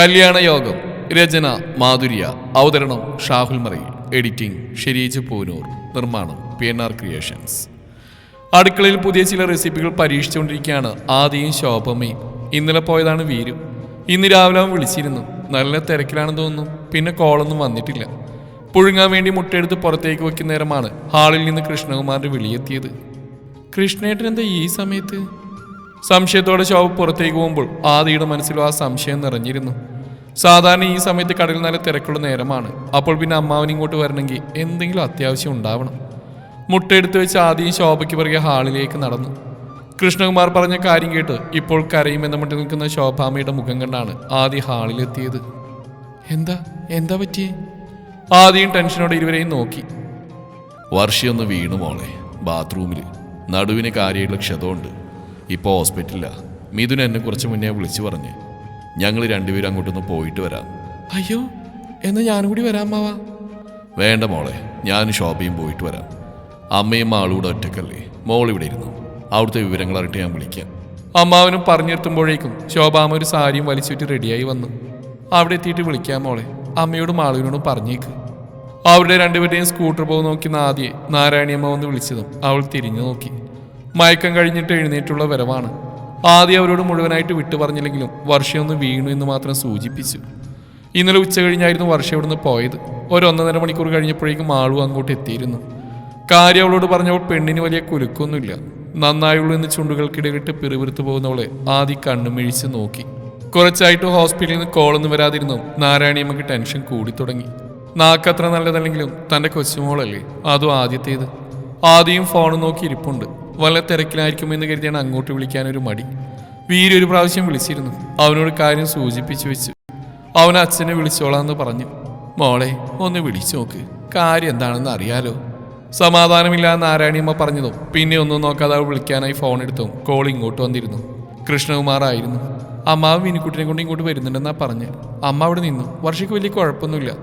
കല്യാണ യോഗം രചന മാധുര്യ അവതരണം ഷാഹുൽ മറയിൽ എഡിറ്റിംഗ് ഷെരീജ് പൂനൂർ നിർമ്മാണം പി എൻ ആർ ക്രിയേഷൻസ്. അടുക്കളയിൽ പുതിയ ചില റെസിപ്പികൾ പരീക്ഷിച്ചുകൊണ്ടിരിക്കുകയാണ് ആദ്യം ശോഭമ്മയും. ഇന്നലെ പോയതാണ് വീരു. ഇന്ന് രാവിലെ അവൻ വിളിച്ചിരുന്നു. നല്ല തിരക്കിലാണെന്ന് തോന്നുന്നു. പിന്നെ കോളൊന്നും വന്നിട്ടില്ല. പുഴുങ്ങാൻ വേണ്ടി മുട്ടയെടുത്ത് പുറത്തേക്ക് വെക്കുന്ന നേരമാണ് ഹാളിൽ നിന്ന് കൃഷ്ണകുമാറിന്റെ വിളിയെത്തിയത് കൃഷ്ണേട്ടൻ എന്താ ഈ സമയത്ത്? സംശയത്തോടെ ശോഭ പുറത്തേക്ക് പോകുമ്പോൾ ആദിയുടെ മനസ്സിലും ആ സംശയം നിറഞ്ഞിരുന്നു. സാധാരണ ഈ സമയത്ത് കടലിൽ നല്ല തിരക്കുള്ള നേരമാണ്. അപ്പോൾ പിന്നെ അമ്മാവൻ ഇങ്ങോട്ട് വരണമെങ്കിൽ എന്തെങ്കിലും അത്യാവശ്യം ഉണ്ടാവണം. മുട്ടയെടുത്ത് വെച്ച് ആദ്യം ശോഭയ്ക്ക് പിറകെ ഹാളിലേക്ക് നടന്നു. കൃഷ്ണകുമാർ പറഞ്ഞ കാര്യം കേട്ട് ഇപ്പോൾ കരയുമെന്ന മട്ടിൽ നിൽക്കുന്ന ശോഭാമ്മയുടെ മുഖം കണ്ടാണ് ആദ്യ ഹാളിലെത്തിയത്. എന്താ? എന്താ പറ്റിയേ? ആദ്യം ടെൻഷനോടെ ഇരുവരെയും നോക്കി. വർഷയൊന്ന് വീണു മോളെ. ബാത്റൂമിൽ നടുവിന് കാര്യമുള്ള ക്ഷതമുണ്ട്. ഇപ്പോൾ ഹോസ്പിറ്റലിലാ. മിഥുൻ എന്നെ കുറച്ച് മുന്നേ വിളിച്ചു പറഞ്ഞു. ഞങ്ങൾ രണ്ടുപേരും അങ്ങോട്ടൊന്ന് പോയിട്ട് വരാം. അയ്യോ എന്നാൽ ഞാനും കൂടി വരാം മാവാ. വേണ്ട മോളെ ഞാൻ ഷോപ്പിയും പോയിട്ട് വരാം. അമ്മയും ആളൂടെ ഒറ്റക്കല്ലേ? മോൾ ഇവിടെ ഇരുന്നു. അവിടുത്തെ വിവരങ്ങൾ അറിയിട്ട് ഞാൻ വിളിക്കാം. അമ്മാവനും പറഞ്ഞിരുത്തുമ്പോഴേക്കും ശോഭാമ ഒരു സാരിയും വലിച്ചുറ്റി റെഡിയായി വന്നു. അവിടെ എത്തിയിട്ട് വിളിക്കാം മോളെ. അമ്മയോടും മാളുവിനോടും പറഞ്ഞേക്ക്. അവരുടെ രണ്ടുപേരുടെയും സ്കൂട്ടർ പോകുന്ന നോക്കി നാദിയെ നാരായണിയമ്മ വന്ന് വിളിച്ചതും അവൾ തിരിഞ്ഞു നോക്കി. മയക്കം കഴിഞ്ഞിട്ട് എഴുന്നേറ്റുള്ള വരവാണ്. ആദ്യം അവരോട് മുഴുവനായിട്ട് വിട്ടു പറഞ്ഞില്ലെങ്കിലും വർഷയൊന്ന് വീണു എന്ന് മാത്രം സൂചിപ്പിച്ചു. ഇന്നലെ ഉച്ച കഴിഞ്ഞായിരുന്നു വർഷ ഇവിടുന്ന് പോയത്. ഒരു ഒന്നര മണിക്കൂർ കഴിഞ്ഞപ്പോഴേക്കും ആളു അങ്ങോട്ട് എത്തിയിരുന്നു. കാര്യം അവളോട് പറഞ്ഞപ്പോൾ പെണ്ണിന് വലിയ കുലുക്കൊന്നുമില്ല. നന്നായുള്ളൂ എന്ന് ചുണ്ടുകൾക്കിടയിലിട്ട് പിറുപിറുത്തു പോകുന്നവളെ ആദ്യ കണ്ണുമിഴിച്ച് നോക്കി. കുറച്ചായിട്ട് ഹോസ്പിറ്റലിൽ നിന്ന് കോളൊന്നും വരാതിരുന്നു നാരായണിയമ്മക്ക് ടെൻഷൻ കൂടി തുടങ്ങി. നാക്കത്ര നല്ലതല്ലെങ്കിലും തന്റെ കൊച്ചുമോളല്ലേ? അതും ആദ്യത്തേത്. ആദ്യം ഫോൺ നോക്കി ഇരിപ്പുണ്ട്. വല്ല തിരക്കിലായിരിക്കുമെന്ന് കരുതിയാണ് അങ്ങോട്ട് വിളിക്കാൻ ഒരു മടി. വീര് ഒരു പ്രാവശ്യം വിളിച്ചിരുന്നു. അവനോട് കാര്യം സൂചിപ്പിച്ചു വെച്ചു. അവൻ അച്ഛനെ വിളിച്ചോളാന്ന് പറഞ്ഞു. മോളെ ഒന്ന് വിളിച്ചു നോക്ക്. കാര്യം എന്താണെന്ന് അറിയാലോ. സമാധാനമില്ലാന്ന് നാരായണിയമ്മ പറഞ്ഞതും. പിന്നെ ഒന്നും നോക്കാതെ അവൾ വിളിക്കാനായി ഫോൺ എടുത്തും. കോൾ ഇങ്ങോട്ട് വന്നിരുന്നു. കൃഷ്ണകുമാർ ആയിരുന്നു. അമ്മാവ് മിനിക്കുട്ടിനെ കൊണ്ട് ഇങ്ങോട്ട് വരുന്നുണ്ടെന്നാ പറഞ്ഞ്. അമ്മ അവിടെ നിന്നു. വർഷയ്ക്ക് വലിയ കുഴപ്പമൊന്നുമില്ല.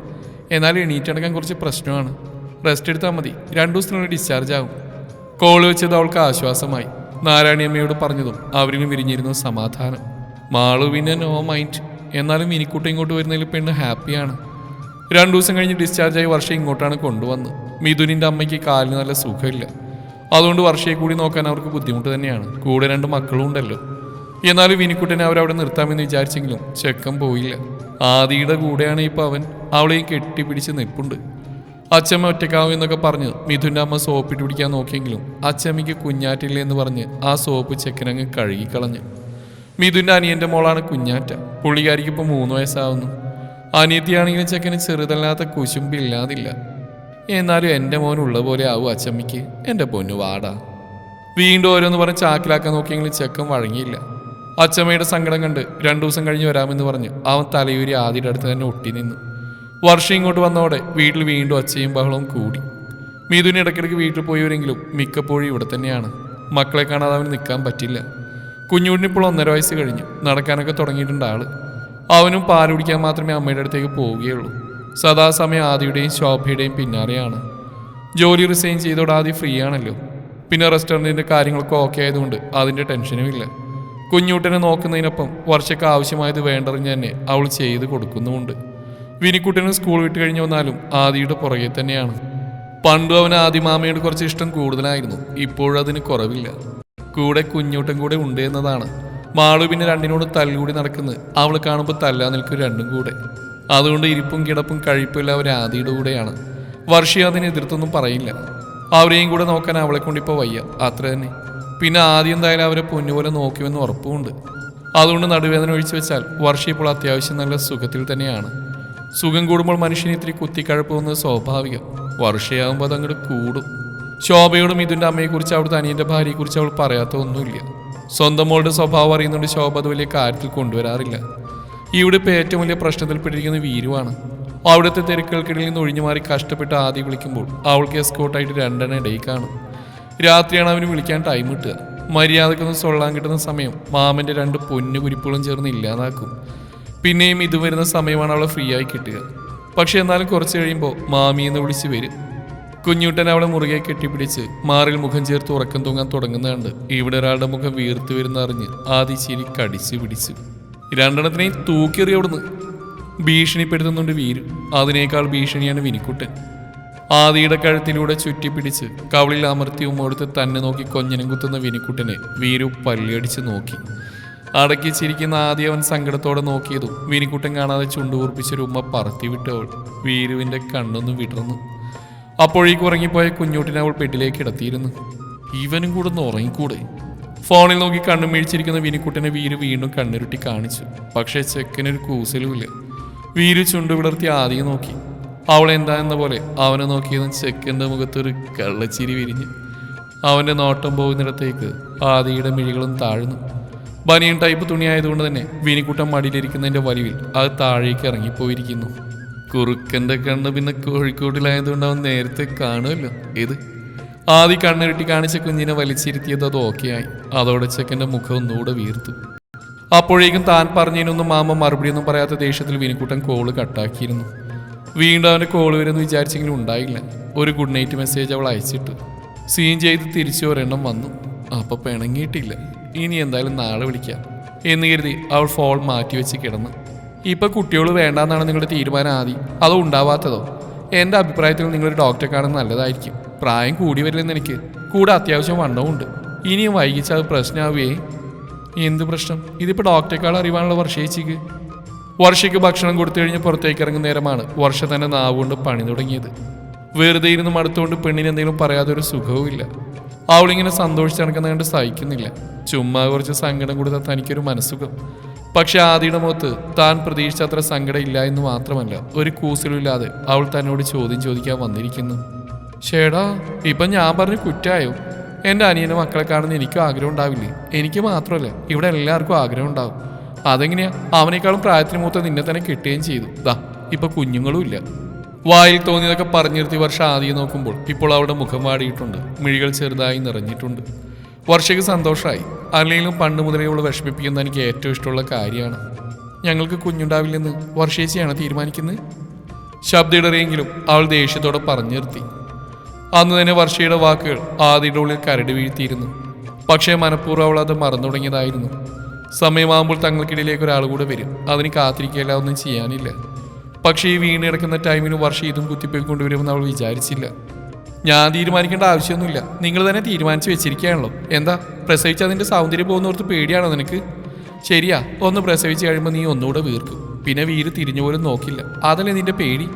എന്നാൽ എണീറ്റടക്കാൻ കുറച്ച് പ്രശ്നമാണ്. റെസ്റ്റ് എടുത്താൽ മതി. രണ്ടു ദിവസത്തിനുള്ളിൽ ഡിസ്ചാർജ് ആകും. കോൾ വെച്ചത് അവൾക്ക് ആശ്വാസമായി. നാരായണിയമ്മയോട് പറഞ്ഞതും അവരിലും വിരിഞ്ഞിരുന്നു സമാധാനം. മാളു പിന്നെ നോ മൈൻഡ് എന്നാലും മിനിക്കുട്ടി ഇങ്ങോട്ട് വരുന്നതിൽ പെണ്ണ് ഹാപ്പിയാണ് രണ്ടു ദിവസം കഴിഞ്ഞ് ഡിസ്ചാർജായി വർഷം ഇങ്ങോട്ടാണ് കൊണ്ടുവന്നത് മിഥുനിന്റെ അമ്മയ്ക്ക് കാലിന് നല്ല സുഖമില്ല. അതുകൊണ്ട് വർഷയെ കൂടി നോക്കാൻ അവർക്ക് ബുദ്ധിമുട്ട് തന്നെയാണ്. കൂടെ രണ്ട് മക്കളും ഉണ്ടല്ലോ. എന്നാലും വിനിക്കുട്ടനെ അവരവിടെ നിർത്താമെന്ന് വിചാരിച്ചെങ്കിലും ചെക്കം പോയില്ല. ആദിയുടെ കൂടെയാണ് ഇപ്പോൾ അവൻ. അവളെയും കെട്ടിപ്പിടിച്ച് നിൽപ്പുണ്ട് അച്ഛമ്മ ഒറ്റക്കാവും എന്നൊക്കെ പറഞ്ഞ് മിഥുന്റെ അമ്മ സോപ്പിട്ട് പിടിക്കാൻ നോക്കിയെങ്കിലും അച്ഛമ്മയ്ക്ക് കുഞ്ഞാറ്റില്ല എന്ന് പറഞ്ഞ് ആ സോപ്പ് ചെക്കനങ്ങ് കഴുകിക്കളഞ്ഞു. മിഥുന്റെ അനിയന്റെ മോളാണ് കുഞ്ഞാറ്റ. പുള്ളിക്കാരിക്ക് ഇപ്പോൾ മൂന്ന് വയസ്സാവുന്നു. അനിയത്തിയാണെങ്കിലും ചെക്കന് ചെറുതല്ലാത്ത കുശുമ്പില്ലാതില്ല എന്നാലും എന്റെ മോൻ ഉള്ള പോലെ ആവും അച്ചമ്മയ്ക്ക് എന്റെ പൊന്നു വാടാ. വീണ്ടും ഓരോന്ന് പറഞ്ഞ് ചാക്കിലാക്കാൻ നോക്കിയെങ്കിലും ചെക്കൻ വഴങ്ങിയില്ല. അച്ചമ്മയുടെ സങ്കടം കണ്ട് രണ്ടു ദിവസം കഴിഞ്ഞ് വരാമെന്ന് പറഞ്ഞ് അവൻ തലയൂരി ആദ്യയുടെ അടുത്ത് തന്നെ ഒട്ടി നിന്നു. വർഷം ഇങ്ങോട്ട് വന്നതോടെ വീട്ടിൽ വീണ്ടും അച്ഛയും ബഹളവും കൂടി. മീതുവിന് ഇടയ്ക്കിടയ്ക്ക് വീട്ടിൽ പോയവരെങ്കിലും മിക്കപ്പോഴും ഇവിടെ തന്നെയാണ്. മക്കളെ കാണാതെ അവന് നിൽക്കാൻ പറ്റില്ല. കുഞ്ഞുണ്ണിപ്പോൾ ഇപ്പോൾ ഒന്നര വയസ്സ് കഴിഞ്ഞു നടക്കാനൊക്കെ തുടങ്ങിയിട്ടുണ്ട് ആൾ. അവനും പാൽ കുടിക്കാൻ മാത്രമേ അമ്മയുടെ അടുത്തേക്ക് പോവുകയുള്ളൂ. സദാസമയം ആദിയുടെയും ശോഭയുടെയും പിന്നാലെയാണ്. ജോലി റിസൈൻ ചെയ്തോടെ ആദ്യം ഫ്രീ ആണല്ലോ. പിന്നെ റെസ്റ്റോറന്റിന്റെ കാര്യങ്ങളൊക്കെ ഓക്കെ ആയതുകൊണ്ട് അതിന്റെ ടെൻഷനും ഇല്ല. കുഞ്ഞൂട്ടനെ നോക്കുന്നതിനൊപ്പം വർഷയ്ക്ക് ആവശ്യമായത് വേണ്ടറിഞ്ഞ് തന്നെ അവൾ ചെയ്ത് കൊടുക്കുന്നുമുണ്ട്. വിനിക്കുട്ടന് സ്കൂൾ വിട്ട് കഴിഞ്ഞ് വന്നാലും ആദിയുടെ പുറകെ തന്നെയാണ്. പണ്ടു അവൻ ആദി ആദിമാമയോട് കുറച്ച് ഇഷ്ടം കൂടുതലായിരുന്നു. ഇപ്പോഴതിന് കുറവില്ല. കൂടെ കുഞ്ഞൂട്ടൻ കൂടെ ഉണ്ട് എന്നതാണ്. മാളു പിന്നെ രണ്ടിനോട് തല്ലുകൂടി നടക്കുന്നത് അവൾ കാണുമ്പോൾ തല്ലാ നിൽക്കും രണ്ടും കൂടെ. അതുകൊണ്ട് ഇരിപ്പും കിടപ്പും കഴിപ്പില്ല അവർ ആദിയുടെ കൂടെയാണ്. വർഷി അതിന് എതിർത്തൊന്നും പറയില്ല. അവരെയും കൂടെ നോക്കാൻ അവളെ കൊണ്ടിപ്പോൾ വയ്യ. അത്ര തന്നെ. പിന്നെ ആദ്യം എന്തായാലും അവരെ പൊന്നുപോലെ നോക്കുമെന്ന് ഉറപ്പുമുണ്ട്. അതുകൊണ്ട് നടുവേദന ഒഴിച്ചു വെച്ചാൽ വർഷി ഇപ്പോൾ അത്യാവശ്യം നല്ല സുഖത്തിൽ തന്നെയാണ്. സുഖം കൂടുമ്പോൾ മനുഷ്യന് ഇത്തിരി കുത്തിക്കഴപ്പ് വന്നത് സ്വാഭാവികം. വർഷയാകുമ്പോൾ അതങ്ങോട്ട് കൂടും. ശോഭയോടും ഇതിന്റെ അമ്മയെക്കുറിച്ച് അവിടുത്തെ അനിയന്റെ ഭാര്യയെക്കുറിച്ച് അവൾ പറയാത്ത ഒന്നുമില്ല സ്വന്തം മോളുടെ സ്വഭാവം അറിയുന്നുണ്ട് ശോഭ അത് വലിയ കാര്യത്തിൽ കൊണ്ടുവരാറില്ല. ഇവിടെ ഇപ്പോൾ ഏറ്റവും വലിയ പ്രശ്നത്തിൽപ്പെട്ടിരിക്കുന്ന വീരുവാണ്. അവിടുത്തെ തിരക്കുകൾക്കിടയിൽ നിന്ന് ഒഴിഞ്ഞു മാറി കഷ്ടപ്പെട്ട് ആദ്യം വിളിക്കുമ്പോൾ അവൾക്ക് എസ്കോട്ടായിട്ട് രണ്ടെണ്ണം ഇടയിൽ കാണും. രാത്രിയാണ് അവന് വിളിക്കാൻ ടൈം കിട്ടുക. മര്യാദക്കൊന്ന് സൊള്ളാൻ കിട്ടുന്ന സമയം മാമന്റെ രണ്ട് പൊന്നു കുരിപ്പുകളും ചേർന്ന് ഇല്ലാതാക്കും. പിന്നെയും ഇത് വരുന്ന സമയമാണ് അവളെ ഫ്രീ ആയി കിട്ടുക. പക്ഷെ എന്നാലും കുറച്ച് കഴിയുമ്പോൾ മാമി എന്ന് വിളിച്ച് വരും. കുഞ്ഞൂട്ടൻ അവളെ മുറുകെ കെട്ടിപ്പിടിച്ച് മാറിൽ മുഖം ചേർത്ത് ഉറക്കം തൂങ്ങാൻ തുടങ്ങുന്ന കണ്ട് ഇവിടെ ഒരാളുടെ മുഖം വീർത്തു വരുന്ന അറിഞ്ഞ് ചിരി കടിച്ചു പിടിച്ചു. രണ്ടെണ്ണത്തിനെയും തൂക്കിയെറി അവിടുന്ന് ഭീഷണിപ്പെടുത്തുന്നുണ്ട് വീര്. അതിനേക്കാൾ ഭീഷണിയാണ് വിനിക്കുട്ടൻ. ആദിയുടെ കഴുത്തിലൂടെ ചുറ്റിപ്പിടിച്ച് കവളിൽ അമർത്തി ഉമ്മോടുത്ത് തന്നെ നോക്കി കൊഞ്ഞനം കുത്തുന്ന വിനിക്കുട്ടനെ വീരു പല്ലിയടിച്ച് നോക്കി. അടക്കി ചിരിക്കുന്ന ആദ്യ അവൻ സങ്കടത്തോടെ നോക്കിയതും വിനിക്കുട്ടൻ കാണാതെ ചുണ്ടുകൂർപ്പിച്ചൊരു ഉമ്മ പറത്തി വിട്ടവൾ. വീരുവിന്റെ കണ്ണൊന്നും വിടർന്നു. അപ്പോഴേക്ക് ഉറങ്ങിപ്പോയ കുഞ്ഞൂട്ടിനെ അവൾ ബെഡിലേക്ക് കിടത്തിയിരുന്നു. ഇവനും കൂടെ ഒന്ന് ഉറങ്ങിക്കൂടെ? ഫോണിൽ നോക്കി കണ്ണു മേഴിച്ചിരിക്കുന്ന വിനിക്കുട്ടനെ വീര് വീണ്ടും കണ്ണുരുട്ടി കാണിച്ചു. പക്ഷേ ചെക്കനൊരു കൂസലുമില്ല. വീര് ചുണ്ടു വിടർത്തി ആദ്യം നോക്കി. അവൾ എന്താ എന്ന പോലെ അവനെ നോക്കിയതും ചെക്കന്റെ മുഖത്തൊരു കള്ളച്ചിരി വിരിഞ്ഞു. അവന്റെ നോട്ടം പോകുന്നിടത്തേക്ക് ആദിയുടെ മിഴികളും താഴ്ന്നു. ബനിയൻ ടൈപ്പ് തുണിയായതുകൊണ്ട് തന്നെ വിനിക്കുട്ടൻ മടിയിലിരിക്കുന്നതിന്റെ വലിവിൽ അത് താഴേക്ക് ഇറങ്ങിപ്പോയിരിക്കുന്നു. കുറുക്കന്റെ കണ്ണ് പിന്നെ കോഴിക്കോട്ടിലായതുകൊണ്ട് അവൻ നേരത്തെ കാണുമല്ലോ. ഇത് ആദ്യ കണ്ണിരുട്ടി കാണിച്ച കുഞ്ഞിനെ വലിച്ചിരുത്തിയത് അത് ഓക്കെയായി അതോടെ ചെക്കന്റെ മുഖം ഒന്നുകൂടെ വീർത്തു. അപ്പോഴേക്കും താൻ പറഞ്ഞതിനൊന്നും മാമ മറുപടിയൊന്നും പറയാത്ത ദേഷ്യത്തിൽ വിനിക്കുട്ടൻ കോൾ കട്ടാക്കിയിരുന്നു വീണ്ടും അവന്റെ കോൾ വരുമെന്ന് വിചാരിച്ചെങ്കിലും ഉണ്ടായില്ല. ഒരു ഗുഡ് നൈറ്റ് മെസ്സേജ് അവൾ അയച്ചിട്ട്. സീൻ ചെയ്ത് തിരിച്ചു ഒരെണ്ണം വന്നു. അപ്പം പിണങ്ങിയിട്ടില്ല. ഇനി എന്തായാലും നാളെ വിളിക്കാം എന്ന് കരുതി അവൾ ഫോൺ മാറ്റി വെച്ച് കിടന്നു. ഇപ്പം കുട്ടികൾ വേണ്ടാന്നാണ് നിങ്ങളുടെ തീരുമാനം ആദ്യം അതോ ഉണ്ടാവാത്തതോ? എന്റെ അഭിപ്രായത്തിൽ നിങ്ങളൊരു ഡോക്ടറെ കാണുന്നത് നല്ലതായിരിക്കും. പ്രായം കൂടി വരില്ലെന്ന് എനിക്ക്. കൂടെ അത്യാവശ്യം വണ്ണവും ഉണ്ട്. ഇനിയും വൈകിച്ചാൽ പ്രശ്നമാവുകയേ എന്ത് പ്രശ്നം? ഇതിപ്പോൾ ഡോക്ടറെക്കാൾ അറിവാണല്ലോ വർഷയിച്ചിക്ക് വർഷയ്ക്ക് ഭക്ഷണം കൊടുത്തു കഴിഞ്ഞ് പുറത്തേക്ക് ഇറങ്ങുന്ന നേരമാണ് വർഷ തന്നെ നാവുകൊണ്ട് പണി തുടങ്ങിയത്. വെറുതെ ഇരുന്ന് മടുത്തുകൊണ്ട് പെണ്ണിന് എന്തെങ്കിലും പറയാതെ ഒരു സുഖവുമില്ല. അവളിങ്ങനെ സന്തോഷിച്ച് നടക്കുന്ന കണ്ട് സഹിക്കുന്നില്ല. ചുമ്മാ കുറച്ച് സങ്കടം കൊടുത്താൽ തനിക്കൊരു മനസ്സുഖം. പക്ഷെ ആദിയുടെ മുഖത്ത് താൻ പ്രതീക്ഷിച്ചത്ര സങ്കടം ഇല്ല എന്ന് മാത്രമല്ല ഒരു കൂസലുമില്ലാതെ അവൾ തന്നോട് ചോദ്യം ചോദിക്കാൻ വന്നിരിക്കുന്നു. ഷേടാ ഇപ്പൊ ഞാൻ പറഞ്ഞ കുറ്റായോ? എന്റെ അനിയനെ മക്കളെ കാണുന്ന എനിക്കും ആഗ്രഹം ഉണ്ടാവില്ലേ? എനിക്ക് മാത്രമല്ല ഇവിടെ എല്ലാവർക്കും ആഗ്രഹം ഉണ്ടാവും. അതെങ്ങനെയാ? അവനേക്കാളും പ്രായത്തിന് മൂത്ത നിന്നെ തന്നെ കിട്ടുകയും ചെയ്തു. ദാ ഇപ്പൊ കുഞ്ഞുങ്ങളും ഇല്ല. വായിൽ തോന്നിയതൊക്കെ പറഞ്ഞു നിർത്തി വർഷ ആദ്യം നോക്കുമ്പോൾ ഇപ്പോൾ അവിടെ മുഖം വാടിയിട്ടുണ്ട്. മിഴികൾ ചെറുതായി നിറഞ്ഞിട്ടുണ്ട്. വർഷയ്ക്ക് സന്തോഷമായി അല്ലെങ്കിലും പണ്ട് മുതലേ അവൾ വിഷമിപ്പിക്കുന്ന എനിക്ക് ഏറ്റവും ഇഷ്ടമുള്ള കാര്യമാണ്. ഞങ്ങൾക്ക് കുഞ്ഞുണ്ടാവില്ലെന്ന് വർഷേച്ചിയാണ് തീരുമാനിക്കുന്നത്? ശബ്ദയിടറിയെങ്കിലും അവൾ ദേഷ്യത്തോടെ പറഞ്ഞു നിർത്തി അന്ന് തന്നെ വർഷയുടെ വാക്കുകൾ ആദ്യയുടെ ഉള്ളിൽ കരടി വീഴ്ത്തിയിരുന്നു. പക്ഷേ മനഃപൂർവം അവൾ അത് മറന്നു തുടങ്ങിയതായിരുന്നു. സമയമാകുമ്പോൾ തങ്ങൾക്കിടയിലേക്ക് ഒരാൾ കൂടെ വരും. അതിന് കാത്തിരിക്കുകയല്ല ഒന്നും ചെയ്യാനില്ല. പക്ഷേ ഈ വീണ് കിടക്കുന്ന ടൈമിന് വർഷം ഇതും കുത്തിപ്പോയി കൊണ്ടുവരുമെന്ന് അവൾ വിചാരിച്ചില്ല. ഞാൻ തീരുമാനിക്കേണ്ട ആവശ്യമൊന്നുമില്ല. നിങ്ങൾ തന്നെ തീരുമാനിച്ചു വെച്ചിരിക്കുകയാണല്ലോ. എന്താ? പ്രസവിച്ച് അതിന്റെ സൗന്ദര്യം പോകുന്നോർത്ത് പേടിയാണോ നിനക്ക്? ശരിയാ ഒന്ന് പ്രസവിച്ച് കഴിയുമ്പോൾ നീ ഒന്നുകൂടെ വീർക്കും. പിന്നെ വീര് തിരിഞ്ഞു പോലും നോക്കില്ല. അതല്ലേ നിന്റെ പേടി?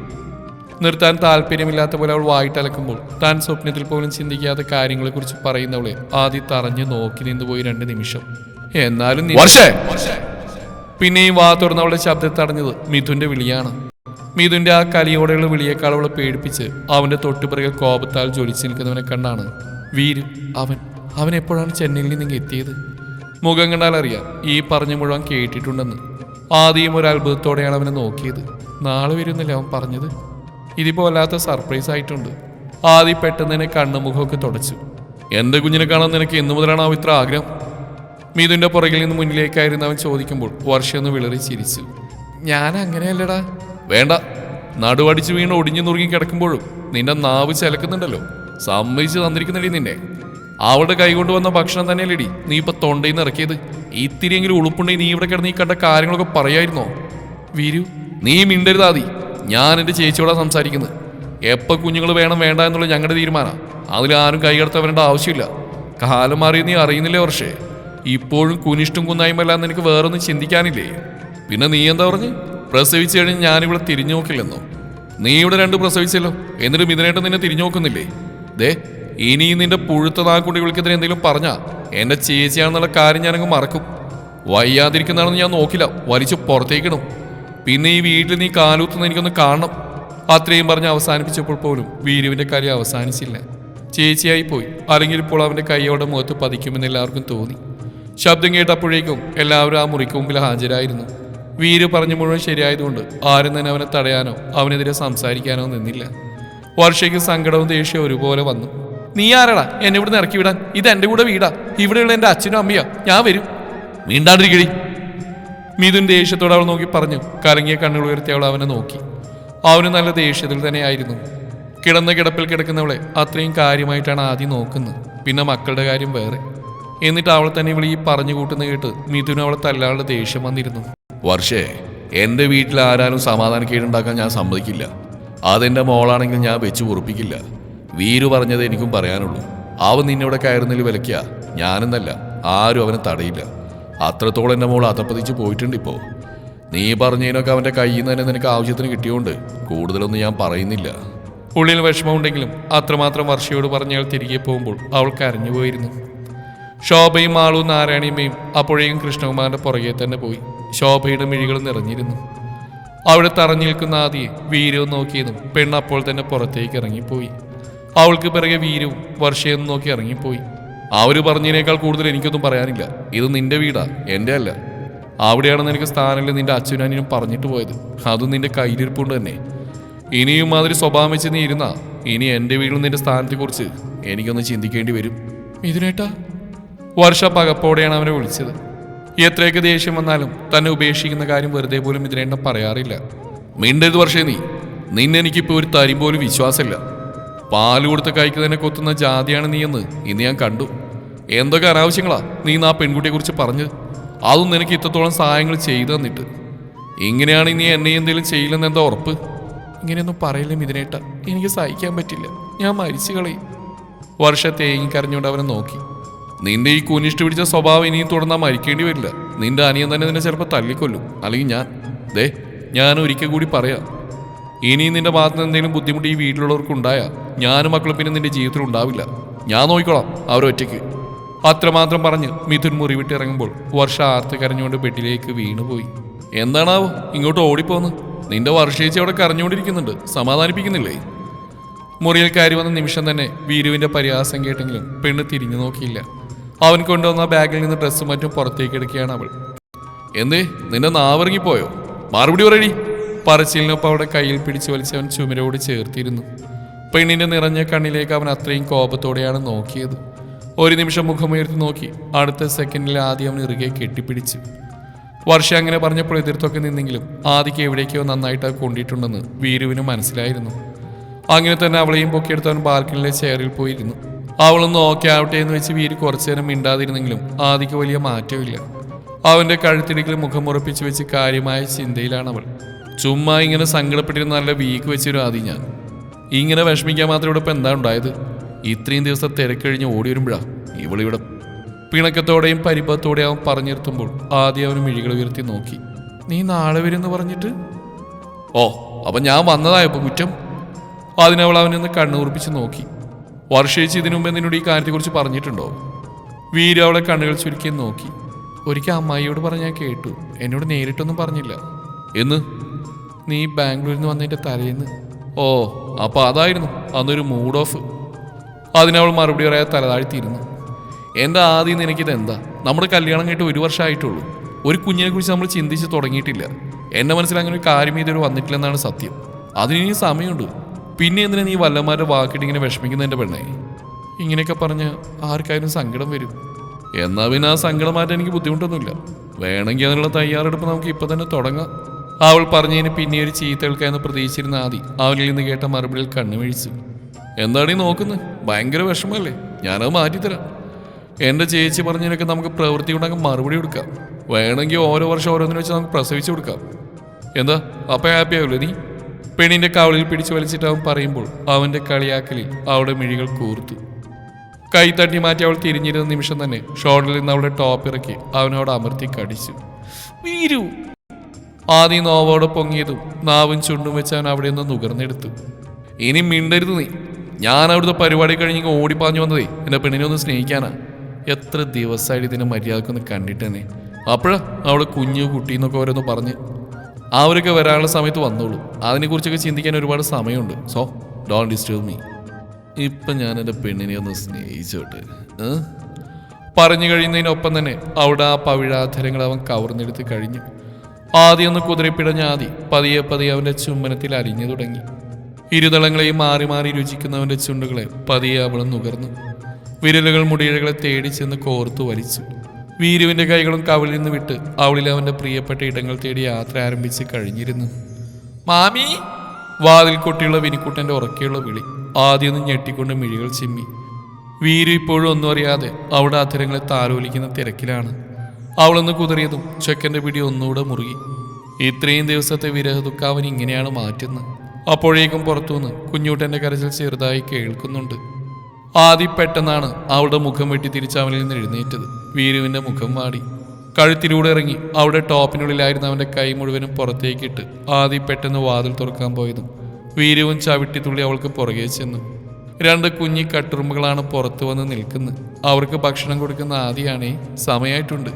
നിർത്താൻ താല്പര്യമില്ലാത്ത പോലെ അവൾ വായിട്ടലക്കുമ്പോൾ താൻ സ്വപ്നത്തിൽ പോലും ചിന്തിക്കാത്ത കാര്യങ്ങളെക്കുറിച്ച് പറയുന്നവളെ ആദ്യം തറഞ്ഞു നോക്കി നിന്നുപോയി രണ്ട് നിമിഷം. എന്നാലും പിന്നെയും വാ തുറന്നവളുടെ ശബ്ദത്തെ തടഞ്ഞത് മിഥുന്റെ വിളിയാണ്. മിഥുന്റെ ആ കലിയോടെയുള്ള വിളിയേക്കാൾ അവളെ പേടിപ്പിച്ച് അവന്റെ തൊട്ടുപിറകെ കോപത്താൽ ജ്വലിച്ചു നിൽക്കുന്നവനെ കണ്ടാണ് വീരു അവൻ അവൻ എപ്പോഴാണ് ചെന്നൈയിൽ നിന്ന് എത്തിയത്? മുഖം കണ്ടാൽ അറിയാം ഈ പറഞ്ഞു മുഴുവൻ കേട്ടിട്ടുണ്ടെന്ന്. ആദ്യം ഒരു അത്ഭുതത്തോടെയാണ് അവനെ നോക്കിയത്. നാളെ വരുന്നില്ല അവൻ പറഞ്ഞത്? ഇതിപ്പോൾ വല്ലാത്ത സർപ്രൈസ് ആയിട്ടുണ്ട്. ആദ്യം പെട്ടെന്ന് തന്നെ കണ്ണുമുഖമൊക്കെ തുടച്ചു. എന്ത് കുഞ്ഞിനെ കാണാൻ നിനക്ക് എന്നു മുതലാണ് അവ ഇത്ര ആഗ്രഹം? മീതുവിന്റെ പുറകിൽ നിന്ന് മുന്നിലേക്കായിരുന്നു അവൻ ചോദിക്കുമ്പോൾ വർഷയൊന്ന് വിളറി ചിരിച്ചു. ഞാൻ അങ്ങനെയല്ലടാ. വേണ്ട. നടുവടിച്ച് വീണ് ഒടിഞ്ഞു നുറുങ്ങി കിടക്കുമ്പോഴും നിന്റെ നാവ് ചലക്കുന്നുണ്ടല്ലോ. സമ്മതിച്ച് തന്നിരിക്കുന്നില്ലേ നിന്നെ? അവളുടെ കൈകൊണ്ട് വന്ന ഭക്ഷണം തന്നെയല്ലേടി നീ ഇപ്പൊ തൊണ്ടയിൽ നിന്ന് ഇറക്കിയത്? ഇത്തിരിയെങ്കിലും ഉളുപ്പുണ്ടെങ്കിൽ നീ ഇവിടെ കിടന്ന് ഈ കണ്ട കാര്യങ്ങളൊക്കെ പറയായിരുന്നോ? വീരു നീ മിണ്ടരുതാതി ഞാൻ എന്റെ ചേച്ചിയോടാ സംസാരിക്കുന്നത് എപ്പോൾ കുഞ്ഞുങ്ങൾ വേണം വേണ്ട എന്നുള്ള ഞങ്ങളുടെ തീരുമാനം. അതിലാരും കൈകടത്ത വരേണ്ട ആവശ്യമില്ല. കാലം മാറി നീ അറിയുന്നില്ലേ വർഷേ? ഇപ്പോഴും കുനിഷ്ടും കുന്നായ്മല്ലാന്ന് എനിക്ക് വേറൊന്നും ചിന്തിക്കാനില്ലേ? പിന്നെ നീ എന്താ പറഞ്ഞ്? പ്രസവിച്ചു കഴിഞ്ഞ് ഞാനിവിടെ തിരിഞ്ഞു നോക്കില്ലെന്നോ നീ ഇവിടെ രണ്ട് പ്രസവിച്ചല്ലോ. എന്നിട്ട് ഇതിനായിട്ട് നിന്നെ തിരിഞ്ഞു നോക്കുന്നില്ലേ ദേ ഇനി നിന്റെ പുഴുത്ത നാക്കുട്ടി വിളിക്കുന്നതിന് എന്തെങ്കിലും പറഞ്ഞാ എന്റെ ചേച്ചിയാണെന്നുള്ള കാര്യം ഞാനങ്ങ് മറക്കും. വയ്യാതിരിക്കുന്നതാണെന്ന് ഞാൻ നോക്കില്ല. വലിച്ചു പുറത്തേക്കിടും. പിന്നെ ഈ വീട്ടിൽ നീ കാലൂത്തുന്ന എനിക്കൊന്ന് കാണണം. അത്രയും പറഞ്ഞ് അവസാനിപ്പിച്ചപ്പോൾ പോലും വീരുവിന്റെ കാര്യം അവസാനിച്ചില്ല. ചേച്ചിയായി പോയി. അല്ലെങ്കിൽ ഇപ്പോൾ അവന്റെ കൈയോടെ മുഖത്ത് പതിക്കുമെന്ന് എല്ലാവർക്കും തോന്നി. ശബ്ദം കേട്ടപ്പോഴേക്കും എല്ലാവരും ആ മുറിക്ക് മുമ്പിൽ ഹാജരായിരുന്നു. വീര് പറഞ്ഞു മുഴുവൻ ശരിയായതുകൊണ്ട് ആരും തന്നെ അവനെ തടയാനോ അവനെതിരെ സംസാരിക്കാനോ നിന്നില്ല. വർഷയ്ക്ക് സങ്കടവും ദേഷ്യവും ഒരുപോലെ വന്നു. നീ ആരടാ? എന്നെ ഇവിടുന്ന് ഇറക്കി വിടാൻ? ഇത് എന്റെ കൂടെ വീടാ. ഇവിടെയുള്ള എന്റെ അച്ഛനും അമ്മയാ. ഞാൻ വരും. വീണ്ടാണ്ടിരിക്കടി മിഥുൻ ദേഷ്യത്തോടെ അവൾ നോക്കി പറഞ്ഞു. കലങ്ങിയ കണ്ണുകൾ ഉയർത്തി അവൾ അവനെ നോക്കി. അവന് നല്ല ദേഷ്യത്തിൽ തന്നെയായിരുന്നു. കിടന്ന കിടപ്പിൽ കിടക്കുന്നവളെ അത്രയും കാര്യമായിട്ടാണ് ആദ്യം നോക്കുന്നത്. പിന്നെ മക്കളുടെ കാര്യം വേറെ. എന്നിട്ട് അവൾ തന്നെ ഇവിടെ ഈ പറഞ്ഞു കൂട്ടുന്ന കേട്ട് മിഥുൻ അവളെ തല്ലാളുടെ ദേഷ്യം വന്നിരുന്നു. വർഷേ എന്റെ വീട്ടിൽ ആരാലും സമാധാനക്കേടുണ്ടാക്കാൻ ഞാൻ സമ്മതിക്കില്ല. അതെന്റെ മോളാണെങ്കിൽ ഞാൻ വെച്ച് ഉറപ്പിക്കില്ല വീരു പറഞ്ഞത് എനിക്കും പറയാനുള്ളൂ. അവൻ നിന്നോടെ കയറുന്നതിൽ വിലക്കുക ഞാനെന്നല്ല ആരും അവനെ തടയില്ല. അത്രത്തോളം എന്റെ മോൾ അതപ്പതിച്ച് പോയിട്ടുണ്ട് ഇപ്പോൾ നീ പറഞ്ഞതിനൊക്കെ അവന്റെ കയ്യിൽ നിന്ന് തന്നെ നിനക്ക് ആവശ്യത്തിന് കിട്ടിയോണ്ട് കൂടുതലൊന്നും ഞാൻ പറയുന്നില്ല. ഉള്ളിൽ വിഷമമുണ്ടെങ്കിലും അത്രമാത്രം വർഷയോട് പറഞ്ഞയാൾ തിരികെ പോകുമ്പോൾ അവൾ കരഞ്ഞുപോയിരുന്നു. ശോഭയും ആളും നാരായണിയമ്മയും അപ്പോഴേക്കും കൃഷ്ണകുമാറിന്റെ പുറകെ തന്നെ പോയി. ശോഭയുടെ മിഴികൾ നിറഞ്ഞിരുന്നു. അവിടെ തറഞ്ഞു നിൽക്കുന്ന ആദിയെ വീരവും നോക്കിയതും പെണ്ണ് അപ്പോൾ തന്നെ പുറത്തേക്ക് ഇറങ്ങിപ്പോയി. അവൾക്ക് പിറകെ വീരവും വർഷയെന്ന് നോക്കി ഇറങ്ങിപ്പോയി. ഒരു പറഞ്ഞതിനേക്കാൾ കൂടുതൽ എനിക്കൊന്നും പറയാനില്ല. ഇത് നിന്റെ വീടാ എന്റെ അല്ല. അവിടെയാണ് നിനക്ക് സ്ഥാനമില്ല നിന്റെ അച്ഛനും അനിയനും പറഞ്ഞിട്ട് പോയത്. അതും നിന്റെ കയ്യിലിരിപ്പുണ്ട് തന്നെ. ഇനിയും മാതിരി സ്വഭാവം വെച്ച് നീ ഇരുന്നാ ഇനി എന്റെ വീടും നിന്റെ സ്ഥാനത്തെക്കുറിച്ച് എനിക്കൊന്ന് ചിന്തിക്കേണ്ടി വരും. ഇതിനേട്ടാ വർഷ പകപ്പോടെയാണ് അവനെ വിളിച്ചത്. എത്രയൊക്കെ ദേഷ്യം വന്നാലും തന്നെ ഉപേക്ഷിക്കുന്ന കാര്യം വെറുതെ പോലും ഇതിനെണ്ണം പറയാറില്ല. മിണ്ടരുത് വർഷേ നീ നിന്നെനിക്കിപ്പോൾ ഒരു തരി പോലും വിശ്വാസമില്ല. പാൽ കൊടുത്ത കൈക്ക് തന്നെ കൊത്തുന്ന ജാതിയാണ് നീ എന്ന് ഇന്ന് ഞാൻ കണ്ടു. എന്തൊക്കെ അനാവശ്യങ്ങളാ നീ ആ പെൺകുട്ടിയെക്കുറിച്ച് പറഞ്ഞത്? അതും നിനക്ക് ഇത്രത്തോളം സഹായങ്ങൾ ചെയ്തു തന്നിട്ട്. ഇങ്ങനെയാണ് നീ എന്നെ എന്തെങ്കിലും ചെയ്യില്ലെന്ന് എന്താ ഉറപ്പ്? ഇങ്ങനെയൊന്നും പറയില്ല മിതിനേട്ട എനിക്ക് സഹിക്കാൻ പറ്റില്ല. ഞാൻ മരിച്ചു കളയും. വർഷ തേങ്ങി കരഞ്ഞുകൊണ്ട് അവനെ നോക്കി. നിന്റെ ഈ കുനിഷ്ട് പിടിച്ച സ്വഭാവം ഇനിയും തുടർന്നാൽ മരിക്കേണ്ടി വരില്ല. നിന്റെ അനിയൻ തന്നെ നിന്നെ ചിലപ്പോൾ തല്ലിക്കൊല്ലും. അല്ലെങ്കിൽ ഞാൻ ദേ ഞാൻ ഒരിക്കൽ കൂടി പറയാം. ഇനി നിന്റെ ഭാഗത്ത് നിന്ന് എന്തെങ്കിലും ബുദ്ധിമുട്ട് ഈ വീട്ടിലുള്ളവർക്ക് ഉണ്ടായാൽ ഞാനും മക്കളും പിന്നെ നിന്റെ ജീവിതത്തിൽ ഉണ്ടാവില്ല. ഞാൻ നോക്കിക്കോളാം അവരൊറ്റയ്ക്ക് അത്രമാത്രം പറഞ്ഞ് മിഥുൻ മുറി വിട്ടിറങ്ങുമ്പോൾ വർഷ ആർത്ത് കരഞ്ഞുകൊണ്ട് ബെഡിലേക്ക് വീണുപോയി. എന്താണാവോ ഇങ്ങോട്ട് ഓടിപ്പോന്ന്? നിന്റെ വർഷേച്ചി അവിടെ കരഞ്ഞുകൊണ്ടിരിക്കുന്നുണ്ട്. സമാധാനിപ്പിക്കുന്നില്ലേ? മുറിയിൽ കയറി വന്ന നിമിഷം തന്നെ വീരുവിന്റെ പരിഹാസം കേട്ടെങ്കിലും പെണ്ണ് തിരിഞ്ഞു നോക്കിയില്ല. അവൻ കൊണ്ടുവന്ന ബാഗിൽ നിന്ന് ഡ്രസ്സും മറ്റും പുറത്തേക്ക് എടുക്കുകയാണ് അവൾ. എന്തേ? നിന്റെ നാവിറങ്ങിപ്പോയോ? മറുപടി പറയടി. പറച്ചിലിനൊപ്പം അവിടെ കയ്യിൽ പിടിച്ചു വലിച്ച് അവൻ ചുമരോട് ചേർത്തിരുന്നു. പെണ്ണിന്റെ നിറഞ്ഞ കണ്ണിലേക്ക് അവൻ അത്രയും കോപത്തോടെയാണ് നോക്കിയത്. ഒരു നിമിഷം മുഖമുയർത്തി നോക്കി അടുത്ത സെക്കൻഡിൽ ആദ്യം അവൻ ഇറുകെ കെട്ടിപ്പിടിച്ചു. വർഷ അങ്ങനെ പറഞ്ഞപ്പോൾ എതിർത്തൊക്കെ നിന്നെങ്കിലും ആദിക്ക് എവിടേക്കോ നന്നായിട്ട് കൊണ്ടിട്ടുണ്ടെന്ന് വീരുവിന് മനസ്സിലായിരുന്നു. അങ്ങനെ തന്നെ അവളെയും പൊക്കിയെടുത്ത് അവൻ ബാൽക്കണിയിലെ ചെയറിൽ പോയിരുന്നു. അവളൊന്ന് ഓക്കെ ആവട്ടെ എന്ന് വെച്ച് വീര് കുറച്ചു നേരം മിണ്ടാതിരുന്നെങ്കിലും ആദിക്ക് വലിയ മാറ്റമില്ല. അവന്റെ കഴുത്തിടിക്കൽ മുഖം ഉറപ്പിച്ച് വെച്ച് കാര്യമായ ചിന്തയിലാണ് അവൾ ചുമ്മാ ഇങ്ങനെ സങ്കടപ്പെട്ടിരുന്ന നല്ല വീക്ക് വെച്ചൊരു ആദി ഞാൻ. ഇങ്ങനെ വിഷമിക്കാൻ മാത്രം ഇവിടെ ഇപ്പം എന്താ ഉണ്ടായത്? ഇത്രയും ദിവസം തിരക്കഴിഞ്ഞ് ഓടി വരുമ്പോഴാ ഇവളിവിടെ പിണക്കത്തോടെയും പരിഭവത്തോടെയും അവൻ പറഞ്ഞു നിർത്തുമ്പോൾ ആദ്യം അവന് മിഴികൾ ഉയർത്തി നോക്കി. നീ നാളെ വരുമെന്ന് പറഞ്ഞിട്ട്? ഓ അപ്പം ഞാൻ വന്നതായപ്പോൾ കുറ്റം? അതിനവൾ അവനൊന്ന് കണ്ണുറുപ്പിച്ച് നോക്കി. വർഷയിച്ച് ഇതിനു മുമ്പ് നിന്നോട് ഈ കാര്യത്തെക്കുറിച്ച് പറഞ്ഞിട്ടുണ്ടോ? വീര അവളെ കണ്ണുകൾ ചുരുക്കി നോക്കി. ഒരിക്കൽ അമ്മായിയോട് പറഞ്ഞാൽ കേട്ടു. എന്നോട് നേരിട്ടൊന്നും പറഞ്ഞില്ല. എന്ന്? നീ ബാംഗ്ലൂരിൽ നിന്ന് വന്നതിന്റെ തലേന്ന്? ഓ അപ്പൊ അതായിരുന്നു. അന്നൊരു മൂഡ് ഓഫ് അതിനവൾ മറുപടി പറയാതെ തലതാഴ്ത്തിയിരുന്നു. എന്റെ ആദ്യം നിനക്കിത് എന്താ നമ്മുടെ കല്യാണം കേട്ട് ഒരു വർഷമായിട്ടുള്ളൂ ഒരു കുഞ്ഞിനെ കുറിച്ച് നമ്മൾ ചിന്തിച്ച് തുടങ്ങിയിട്ടില്ല. എന്റെ മനസ്സിൽ അങ്ങനെ ഒരു കാര്യം ഇതുവരെ വന്നിട്ടില്ലെന്നാണ് സത്യം. അതിനി സമയമുണ്ട്. പിന്നെ എന്തിനാ നീ വല്ലന്മാരുടെ വാക്കിട്ട് ഇങ്ങനെ വിഷമിക്കുന്നതിന്റെ പെണ്ണേ? ഇങ്ങനെയൊക്കെ പറഞ്ഞ് ആർക്കായാലും സങ്കടം വരും. എന്നാൽ പിന്നെ ആ സങ്കടം മാറ്റാൻ എനിക്ക് ബുദ്ധിമുട്ടൊന്നുമില്ല. വേണമെങ്കിൽ അതിനുള്ള തയ്യാറെടുപ്പ് നമുക്ക് ഇപ്പം തന്നെ തുടങ്ങാം. അവൾ പറഞ്ഞതിന് പിന്നെ ഒരു ചീത്ത കേൾക്കാമെന്ന് പ്രതീക്ഷിച്ചിരുന്ന ആദി അവനിൽ നിന്ന് കേട്ട മറുപടിയിൽ കണ്ണുമിഴിച്ചു എന്താണ് ഈ നോക്കുന്നത് ഭയങ്കര വിഷമമല്ലേ? ഞാനത് മാറ്റിത്തരാം. എന്റെ ചേച്ചി പറഞ്ഞതിനൊക്കെ നമുക്ക് പ്രവൃത്തി കൊണ്ടങ്ങ് മറുപടി കൊടുക്കാം. വേണമെങ്കിൽ ഓരോ വർഷം ഓരോന്നിനെ വെച്ച് നമുക്ക് പ്രസവിച്ചു കൊടുക്കാം. എന്താ? അപ്പം ഹാപ്പി ആവില്ലേ നീ? പെണ്ണിന്റെ കവളിൽ പിടിച്ചു വലിച്ചിട്ട് അവൻ പറയുമ്പോൾ അവന്റെ കളിയാക്കലിൽ അവളുടെ മിഴികൾ കൂർത്തു. കൈ തട്ടി മാറ്റി അവൾ തിരിഞ്ഞിരുന്ന നിമിഷം തന്നെ ഷോട്ടിൽ നിന്ന് അവളുടെ ടോപ്പ് ഇറക്കി അവനോട് അമർത്തി കടിച്ചു. വീരു. ആദ്യം നോവോടെ പൊങ്ങിയതും നാവും ചുണ്ടും വെച്ച് അവൻ അവിടെ നിന്ന് നുകർന്നെടുത്തു. ഇനി മിണ്ടരുത് നീ. ഞാൻ അവിടുത്തെ പരിപാടി കഴിഞ്ഞ് ഓടി ഓടിപ്പാഞ്ഞു വന്നതേ. എന്റെ പെണ്ണിനെ ഒന്ന് സ്നേഹിക്കാനാ. എത്ര ദിവസമായിട്ട് ഇതിനെ മര്യാദക്കൊന്ന് കണ്ടിട്ടെന്നെ അപ്പോഴാ അവൾ കുഞ്ഞു കുട്ടി എന്നൊക്കെ ഓരോന്ന് പറഞ്ഞ് അവരൊക്കെ വരാനുള്ള സമയത്ത് വന്നോളൂ. അതിനെക്കുറിച്ചൊക്കെ ചിന്തിക്കാൻ ഒരുപാട് സമയമുണ്ട്. സോ ഡോൺ ഡിസ്റ്റർബ് മീ ഇപ്പം ഞാൻ എന്റെ പെണ്ണിനെ ഒന്ന് സ്നേഹിച്ചോട്ടെ. പറഞ്ഞു കഴിയുന്നതിനൊപ്പം തന്നെ അവിടെ ആ പവിഴാധരങ്ങൾ അവൻ കവർന്നെടുത്ത് കഴിഞ്ഞു. ആദ്യം ഒന്ന് കുതിരപ്പിടഞ്ഞ ആദി പതിയെ പതിയെ അവന്റെ ചുമ്മനത്തിൽ അലിഞ്ഞു തുടങ്ങി. ഇരുതളങ്ങളെയും മാറി മാറി രുചിക്കുന്നവന്റെ ചുണ്ടുകളെ പതിയെ അവളും നുകർന്നു. വിരലുകൾ മുടിയിഴകളെ തേടി ചെന്ന് കോർത്തു വലിച്ചു. വീരുവിന്റെ കൈകളും കവിളിൽ നിന്ന് വിട്ട് അവളിൽ അവന്റെ പ്രിയപ്പെട്ട ഇടങ്ങൾ തേടി യാത്ര ആരംഭിച്ച് കഴിഞ്ഞിരുന്നു. മാമി! വാതിൽ കൊട്ടിയുള്ള വിനിക്കുട്ടന്റെ ഉറക്കെയുള്ള വിളി ആദ്യം ഒന്ന് ഞെട്ടിക്കൊണ്ട് മിഴികൾ ചിമ്മി. വീരു ഇപ്പോഴും ഒന്നും അറിയാതെ അവിടെ അധരങ്ങളെ താലോലിക്കുന്ന തിരക്കിലാണ്. അവളൊന്ന് കുതിറിയതും ചെക്കന്റെ പിടി ഒന്നുകൂടെ മുറുകി. ഇത്രയും ദിവസത്തെ വിരഹ ദുഃഖാവൻ ഇങ്ങനെയാണ് മാറ്റുന്നത്. അപ്പോഴേക്കും പുറത്തുനിന്ന് കുഞ്ഞൂട്ടന്റെ കരച്ചിൽ ചെറുതായി കേൾക്കുന്നുണ്ട്. ആദി പെട്ടെന്നാണ് അവളുടെ മുഖം വെട്ടി തിരിച്ച് അവനിൽ നിന്ന് എഴുന്നേറ്റത്. വീരുവിന്റെ മുഖം വാടി കഴുത്തിലൂടെ ഇറങ്ങി അവിടെ ടോപ്പിനുള്ളിലായിരുന്നു അവന്റെ കൈ മുഴുവനും പുറത്തേക്കിട്ട് ആദി പെട്ടെന്ന് വാതിൽ തുറക്കാൻ പോയതും വീരുവും ചവിട്ടിത്തുള്ളി അവൾക്ക് പുറകെ ചെന്നു. രണ്ട് കുഞ്ഞി കട്ടുറുമ്പുകളാണ് പുറത്തു വന്ന് നിൽക്കുന്നത്. അവർക്ക് ഭക്ഷണം കൊടുക്കുന്ന ആദിയാണേ സമയമായിട്ടുണ്ട്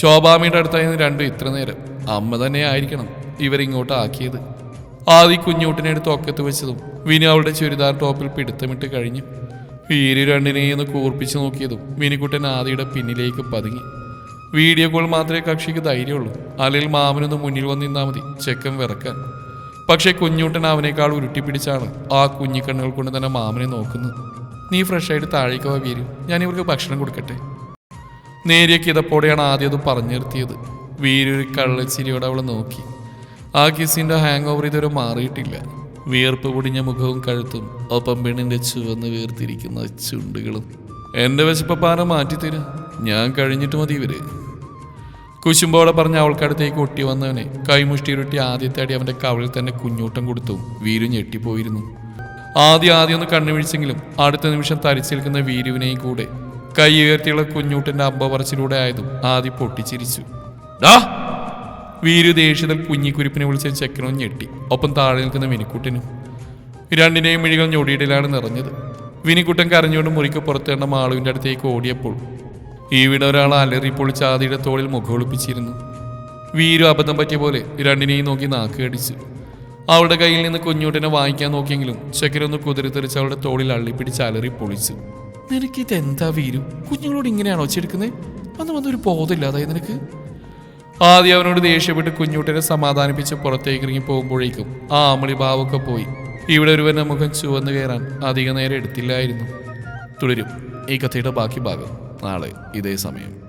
ശോഭാമിയുടെ അടുത്തായിരുന്നു രണ്ടും ഇത്ര നേരം. അമ്മ തന്നെ ആയിരിക്കണം ഇവരിങ്ങോട്ട് ആക്കിയത്. ആദി കുഞ്ഞൂട്ടിനെ എടുത്ത് ഒക്കത്ത് വെച്ചതും വിനു അവളുടെ ചുരിദാർ ടോപ്പിൽ പിടുത്തമിട്ട് കഴിഞ്ഞു. വീര് രണ്ടിനെയും ഒന്ന് കൂർപ്പിച്ചു നോക്കിയതും മിനിക്കുട്ടൻ ആദിയുടെ പിന്നിലേക്ക് പതുങ്ങി. വീഡിയോ കോൾ മാത്രമേ കക്ഷിക്ക് ധൈര്യമുള്ളൂ. അല്ലെങ്കിൽ മാമനൊന്ന് മുന്നിൽ വന്ന് മതി ചെക്കൻ വിറക്കാൻ. പക്ഷേ കുഞ്ഞൂട്ടൻ അവനേക്കാൾ ഉരുട്ടിപ്പിടിച്ചാണ് ആ കുഞ്ഞിക്കണ്ണുകൾ കൊണ്ട് തന്നെ മാമനെ നോക്കുന്നത്. നീ ഫ്രഷായിട്ട് താഴേക്ക് വാ വീരു ഞാൻ ഇവർക്ക് ഭക്ഷണം കൊടുക്കട്ടെ. നേരിയ കിതപ്പോടെയാണ് ആദ്യം അത് പറഞ്ഞു നിർത്തിയത്. വീരൊരു കള്ളച്ചിരിയോടെ അവളെ നോക്കി. ആ കിസിന്റെ ഹാങ് ഓവർ ഇതുവരെ മാറിയിട്ടില്ല. വിയർപ്പ് പൊടിഞ്ഞ മുഖവും കഴുത്തും ഒപ്പം പെണ്ണിന്റെ ചുവന്ന് വീർത്തിരിക്കുന്ന ചുണ്ടുകളും. എന്റെ വിശപ്പപ്പാന മാറ്റിത്തരാ. ഞാൻ കഴിഞ്ഞിട്ട് മതി ഇവർ. കുശുമ്പോടെ പറഞ്ഞ അവൾക്കടുത്തേക്ക് ഒട്ടി വന്നവനെ കൈമുഷ്ടിയിരുട്ടി ആദ്യത്തെ അടി അവന്റെ കവളിൽ തന്നെ കുഞ്ഞൂട്ടം കൊടുത്തു. വീരു ഞെട്ടിപ്പോയിരുന്നു. ആദ്യം ആദ്യം ഒന്ന് കണ്ണുവീഴ്ചെങ്കിലും അടുത്ത നിമിഷം തരിച്ചേൽക്കുന്ന വീരുവിനെയും കൂടെ കൈ ഉയർത്തിയുള്ള കുഞ്ഞൂട്ടിന്റെ അമ്പ പറച്ചിലൂടെ ആയതും ആദ്യം പൊട്ടിച്ചിരിച്ചു. ഡാ വീരു ദേഷ്യത്തിൽ കുഞ്ഞിക്കുരിപ്പിനെ വിളിച്ച ഞെട്ടി. ഒപ്പം താഴെ നിൽക്കുന്ന വിനിക്കുട്ടിനും. രണ്ടിനെയും മിഴികൾ ഞൊടിയിടലാണ് നിറഞ്ഞത്. വിനിക്കുട്ടൻ കരഞ്ഞുകൊണ്ട് മുറിക്ക് പുറത്തേണ്ട മാളുവിന്റെ അടുത്തേക്ക് ഓടിയപ്പോൾ ഇവിടെ ഒരാൾ അലറി പൊളിച്ച് ആദിയുടെ തോളിൽ മുഖമൊളിപ്പിച്ചിരുന്നു വീരു അബദ്ധം പറ്റിയ പോലെ രണ്ടിനെയും നോക്കി നാക്ക് കടിച്ചു. അവളുടെ കയ്യിൽ നിന്ന് കുഞ്ഞൂട്ടനെ വാങ്ങിക്കാൻ നോക്കിയെങ്കിലും ചെക്കരൊന്ന് കുതിരിത്തെറിച്ച് അവളുടെ തോളിൽ അള്ളിപ്പിടിച്ച് അലറി പൊളിച്ചു. നിനക്ക് ഇതെന്താ വീരു? കുഞ്ഞുങ്ങളോട് ഇങ്ങനെയാണോ ഒച്ചെടുക്കുന്നത് അന്ന് വന്നൊരു ബോധമില്ലാതായി നിനക്ക്? ആദ്യം അവനോട് ദേഷ്യപ്പെട്ട് കുഞ്ഞുട്ടിനെ സമാധാനിപ്പിച്ച് പുറത്തേക്ക് ഇറങ്ങി പോകുമ്പോഴേക്കും ആ അമളി ഭാവൊക്കെ പോയി. ഇവിടെ ഒരുവന്റെ മുഖം ചുവന്നു കയറാൻ അധിക നേരം എടുത്തില്ലായിരുന്നു. തുടരും. ഈ കഥയുടെ ബാക്കി ഭാഗം. നാളെ ഇതേ സമയം.